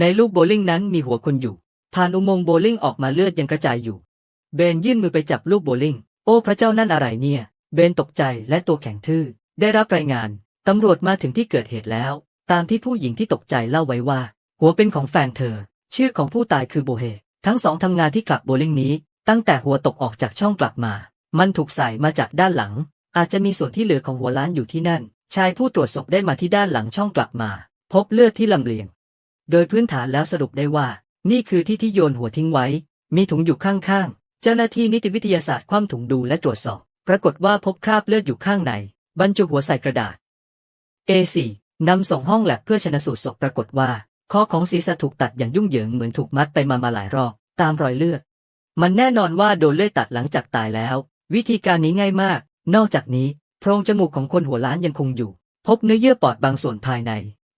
ในลูกโบลิ่งนั้นมีหัวคนอยู่ ผ่านอุโมงค์โบลิ่งออกมาเลือดยังกระจายอยู่ เบนยื่นมือไปจับลูกโบลิ่ง โอ้พระเจ้านั่นอะไรเนี่ย เบนตกใจและตัวแข็งทื่อ ได้รับรายงาน ตำรวจมาถึงที่เกิดเหตุแล้ว ตามที่ผู้หญิงที่ตกใจเล่าไว้ว่า หัวเป็นของแฟนเธอ ชื่อของผู้ตายคือโบเฮ ทั้งสองทำงานที่คลับโบลิ่งนี้ ตั้งแต่หัวตกออกจากช่องกลับมา มันถูกใส่มาจากด้านหลัง อาจจะมีส่วนที่เหลือของหัวล้านอยู่ที่นั่น ชายผู้ตรวจศพได้มาที่ด้านหลังช่องกลับมา พบเลือดที่ลำเลียง โดยพื้นฐานแล้วสรุปได้ว่า นี่คือที่ที่โยนหัวทิ้งไว้ มีถุงอยู่ข้างๆ เจ้าหน้าที่นิติวิทยาศาสตร์คว่ำถุงดูและตรวจสอบ ปรากฏว่าพบคราบเลือดอยู่ข้างใน บรรจุหัวใส่กระดาษ A4 นำส่งห้องแลบเพื่อชนะสูตรศพปรากฏว่าคอของศีรษะถูกตัดอย่างยุ่งเหยิงเหมือนถูกมัดไปมามาหลายรอบตามรอยเลือด มันแน่นอนว่าโดนเลือดตัดหลังจากตายแล้ว วิธีการนี้ง่ายมาก นอกจากนี้โพรงจมูกของคนหัวล้านยังคงอยู่ พบเนื้อเยื่อปอดบางส่วนภายใน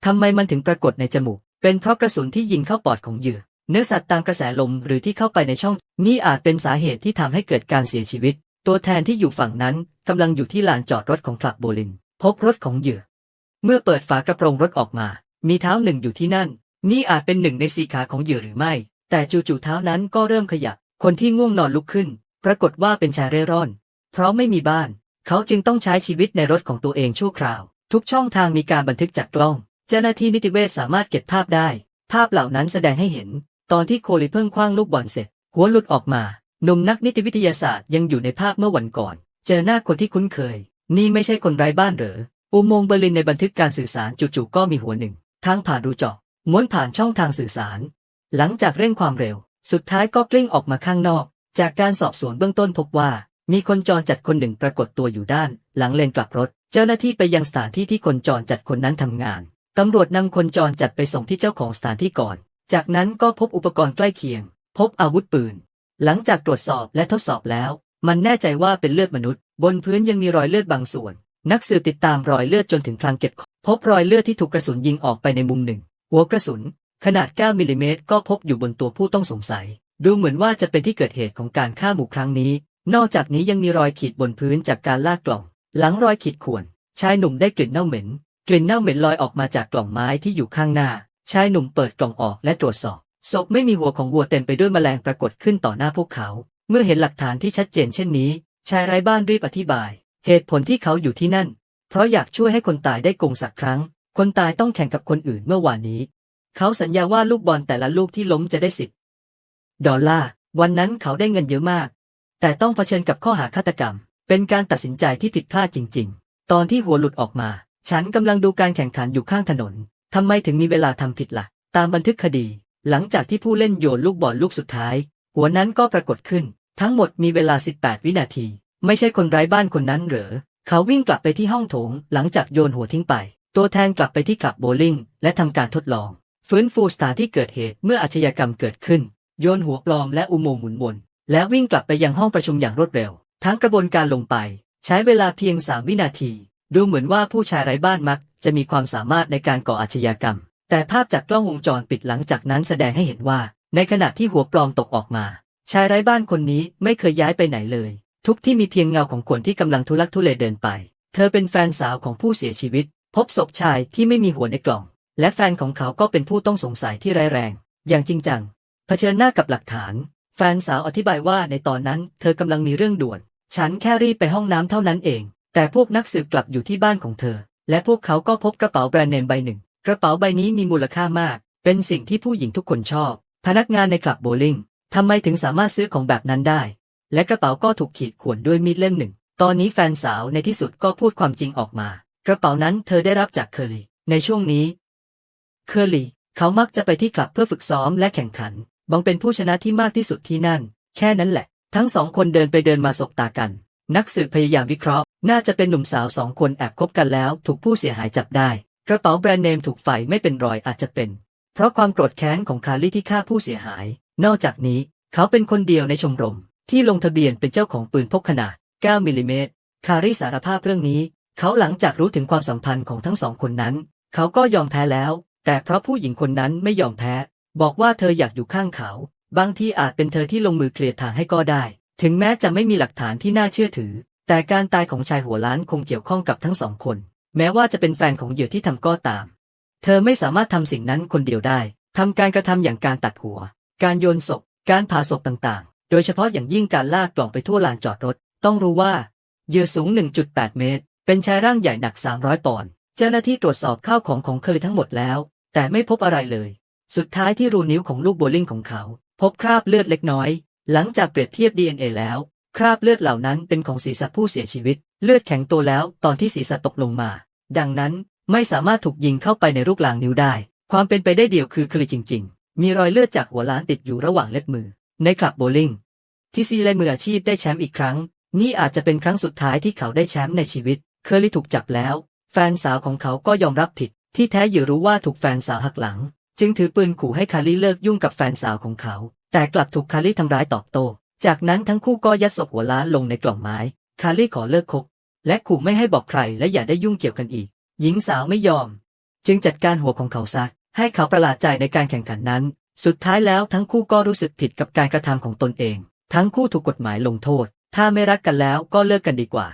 ทำไมมันถึงปรากฏในจมูก เป็นเพราะกระสุนที่ยิงเข้าปอดของเหยื่อ เนื้อสัตว์ตามกระแสลมหรือที่เข้าไปในช่อง นี่อาจเป็นสาเหตุที่ทำให้เกิดการเสียชีวิต ตัวแทนที่อยู่ฝั่งนั้นกำลังอยู่ที่ลานจอดรถของคลับโบลิน พบรถของเหยื่อ เมื่อเปิดฝากระโปรงรถออกมา มีเท้าหนึ่งอยู่ที่นั่น นี่อาจเป็นหนึ่งในสีขาของเหยื่อหรือไม่ แต่จู่ๆเท้านั้นก็เริ่มขยับ คนที่ง่วงนอนลุกขึ้น ปรากฏว่าเป็นชายเร่ร่อน เพราะไม่มีบ้าน เขาจึงต้องใช้ชีวิตในรถของตัวเองชั่วคราว ทุกช่องทางมีการบันทึกจากกล้อง เจ้าหน้าที่นิติเวชสามารถเก็บภาพได้ ภาพเหล่านั้นแสดงให้เห็น ตอนที่โคลิเพิ่งคว้างลูกบอลเสร็จ หัวหลุดออกมาหนุ่มนักนิติวิทยาศาสตร์ยังอยู่ในภาพเมื่อวันก่อน เจอหน้าคนที่คุ้นเคย นี่ไม่ใช่คนไร้บ้านเหรออุโมงค์เบอร์ลินในบันทึกการสื่อสารจู่ๆก็มีหัวหนึ่งทางผ่านรูเจาะม้วนผ่านช่องทางสื่อสาร หลังจากเร่งความเร็ว สุดท้ายก็กลิ้งออกมาข้างนอก จากการสอบสวนเบื้องต้นพบว่า มีคนจรจัดคนหนึ่งปรากฏตัวอยู่ด้าน หลังเลนกลับรถ เจ้าหน้าที่ไปยังสถานที่ที่คนจรจัดคนนั้นทำงาน ตำรวจนำคนจรจัดไปส่งที่เจ้าของสถานที่ก่อน จากนั้นก็พบอุปกรณ์ใกล้เคียง พบอาวุธปืน หลังจากตรวจสอบและทดสอบแล้ว มันแน่ใจว่าเป็นเลือดมนุษย์ บนพื้นยังมีรอยเลือดบางส่วน นักสืบติดตามรอยเลือดจนถึงคลังเก็บ พบรอยเลือดที่ถูกกระสุนยิงออกไปในมุมหนึ่ง หัวกระสุน ขนาด 9 มิลลิเมตรก็พบอยู่บนตัวผู้ต้องสงสัย ดูเหมือนว่าจะเป็นที่เกิดเหตุของการฆ่าหมู่ครั้งนี้ นอกจากนี้ยังมีรอยขีดบนพื้นจากการลากกล่อง หลังรอยขีดข่วนชายหนุ่มได้กลิ่นเน่าเหม็น กลิ่นเน่าเหม็นลอยออกมาจากกล่องไม้ที่อยู่ข้างหน้า ชายหนุ่มเปิดกล่องออกและตรวจสอบ ศพไม่มีหัวของวัวเต็มไปด้วยแมลงปรากฏขึ้นต่อหน้าพวกเขา เมื่อเห็นหลักฐานที่ชัดเจนเช่นนี้ ชายไร้บ้านรีบอธิบาย เหตุผลที่เขาอยู่ที่นั่น เพราะอยากช่วยให้คนตายได้กงสักครั้ง คนตายต้องแข่งกับคนอื่นเมื่อวานนี้ เขาสัญญาว่าลูกบอลแต่ละลูกที่ล้มจะได้สิบดอลลาร์ วันนั้นเขาได้เงินเยอะมาก แต่ต้องเผชิญกับข้อหาฆาตกรรม เป็นการตัดสินใจที่ผิดพลาดจริง ๆ ตอนที่หัวหลุดออกมา ฉันกำลังดูการแข่งขันอยู่ข้างถนน ทำไมถึงมีเวลาทำผิดละ่ะ ตามบันทึกคดี หลังจากที่ผู้เล่นโยนลูกบอลลูกสุดท้าย หัวนั้นก็ปรากฏขึ้น ทั้งหมดมีเวลา 18 วินาที ไม่ใช่คนไร้บ้านคนนั้นเหรอ เขาวิ่งกลับไปที่ห้องโถง หลังจากโยนหัวทิ้งไป ตัวแทนกลับไปที่คลับโบลิ่ง และทำการทดลอง ฟื้นฟูสถานที่เกิดเหตุเมื่ออาชญากรรมเกิดขึ้น โยนหัวปลอมและอุโมงค์หมุนวนแล้ววิ่งกลับไปยังห้องประชุมอย่างรวดเร็ว ทั้งกระบวนการลงไป ใช้เวลาเพียง 3 วินาที ดูเหมือนว่าผู้ชายไร้บ้านมัก จะมีความสามารถในการก่ออาชญากรรม แต่ภาพจากกล้องวงจรปิดหลังจากนั้นแสดงให้เห็นว่า ในขณะที่หัวปลอมตกออกมา ชายไร้บ้านคนนี้ไม่เคยย้ายไปไหนเลย ทุกที่มีเพียงเงาของคนที่กำลังทุลักทุเลเดินไป เธอเป็นแฟนสาวของผู้เสียชีวิต พบศพชายที่ไม่มีหัวในกล่อง และแฟนของเขาก็เป็นผู้ต้องสงสัยที่ร้ายแรง อย่างจริงจังเผชิญหน้ากับหลักฐาน แฟนสาวอธิบายว่าในตอนนั้น เธอกำลังมีเรื่องด่วน ฉันแค่รีบไปห้องน้ำเท่านั้นเอง แต่พวกนักสืบกลับอยู่ที่บ้านของเธอ และพวกเขาก็พบกระเป๋าแบรนด์เนมใบหนึ่ง กระเป๋าใบนี้มีมูลค่ามาก เป็นสิ่งที่ผู้หญิงทุกคนชอบ พนักงานในคลับโบว์ลิ่งทำไมถึงสามารถซื้อของแบบนั้นได้ และกระเป๋าก็ถูกขีดข่วนด้วยมีดเล่มหนึ่ง ตอนนี้แฟนสาวในที่สุดก็พูดความจริงออกมา กระเป๋านั้นเธอได้รับจากเคอร์ลีในช่วงนี้ เคอร์ลีเขามักจะไปที่คลับเพื่อฝึกซ้อมและแข่งขัน บังเป็นผู้ชนะที่มากที่สุดที่นั่น แค่นั้นแหละ ทั้งสองคนเดินไปเดินมาสบตากัน นักสืบพยายามวิเคราะห์ น่าจะเป็นหนุ่มสาวสองคนแอบคบกันแล้ว ถูกผู้เสียหายจับได้ กระเป๋าแบรนด์เนมถูกไฟไม่เป็นรอยอาจจะเป็น เพราะความโกรธแค้นของคาร์ลี่ที่ฆ่าผู้เสียหาย นอกจากนี้เขาเป็นคนเดียวในชมรม ที่ลงทะเบียนเป็นเจ้าของปืนพกขนาด 9 มิลลิเมตร คารี่สารภาพเรื่องนี้ เขาหลังจากรู้ถึงความสัมพันธ์ของทั้งสองคนนั้น เขาก็ยอมแพ้แล้ว แต่เพราะผู้หญิงคนนั้นไม่ยอมแพ้ บอกว่าเธออยากอยู่ข้างเขา บางที่อาจเป็นเธอที่ลงมือเคลียร์ทางให้ก็ได้ ถึงแม้จะไม่มีหลักฐานที่น่าเชื่อถือ แต่การตายของชายหัวล้านคงเกี่ยวข้องกับทั้งสองคน แม้ว่าจะเป็นแฟนของเหยื่อที่ทำก็ตาม เธอไม่สามารถทำสิ่งนั้นคนเดียวได้ทำการกระทำอย่างการตัดหัว การโยนศพ การผ่าศพต่างๆ โดยเฉพาะอย่างยิ่งการลากกล่องไปทั่วลานจอดรถ ต้องรู้ว่าเหยื่อสูง 1.8 เมตร เป็นชายร่างใหญ่หนัก 300 ปอนด์ เจ้าหน้าที่ตรวจสอบข้าวของของเคอรี่ทั้งหมดแล้ว แต่ไม่พบอะไรเลย สุดท้ายที่รูนิ้วของลูกโบลิ่งของเขา พบคราบเลือดเล็กน้อย หลังจากเปรียบเทียบ DNA แล้ว คราบเลือดเหล่านั้นเป็นของศีรษะผู้เสียชีวิต เลือดแข็งตัวแล้วตอนที่ศีรษะตกลงมา ดังนั้นไม่สามารถถูกยิงเข้าไปในลูกหลางนิ้วได้ ความเป็นไปได้เดียวคือคลีจริง ๆ มีรอยเลือดจากหัวล้านติดอยู่ระหว่างเล็บมือ ในคลับโบลิ่งที่ซีและมืออาชีพได้แชมป์อีกครั้ง นี่อาจจะเป็นครั้งสุดท้ายที่เขาได้แชมป์ในชีวิต เคอรี่ถูกจับแล้ว แฟนสาวของเขาก็ยอมรับผิด ที่แท้เหยื่รู้ว่าถูกแฟนสาวหักหลัง จึงถือปืนขู่ให้คารี่เลิกยุ่งกับแฟนสาวของเขา แต่กลับถูกคารี่ทำร้ายตอบโต้ จากนั้นทั้งคู่ก็ยัดศพหัวล้านลงในกล่องไม้ คารี่ขอเลิกคบและขู่ไม่ให้บอกใครและอย่าได้ยุ่งเกี่ยวกันอีก หญิงสาวไม่ยอม จึงจัดการหัวของเขาซะให้เขาประหลาดใจในการแข่งขันนั้น สุดท้ายแล้วทั้งคู่ก็รู้สึกผิดกับการกระทำของตนเอง ทั้งคู่ถูกกฎหมายลงโทษ ถ้าไม่รักกันแล้วก็เลิกกันดีกว่า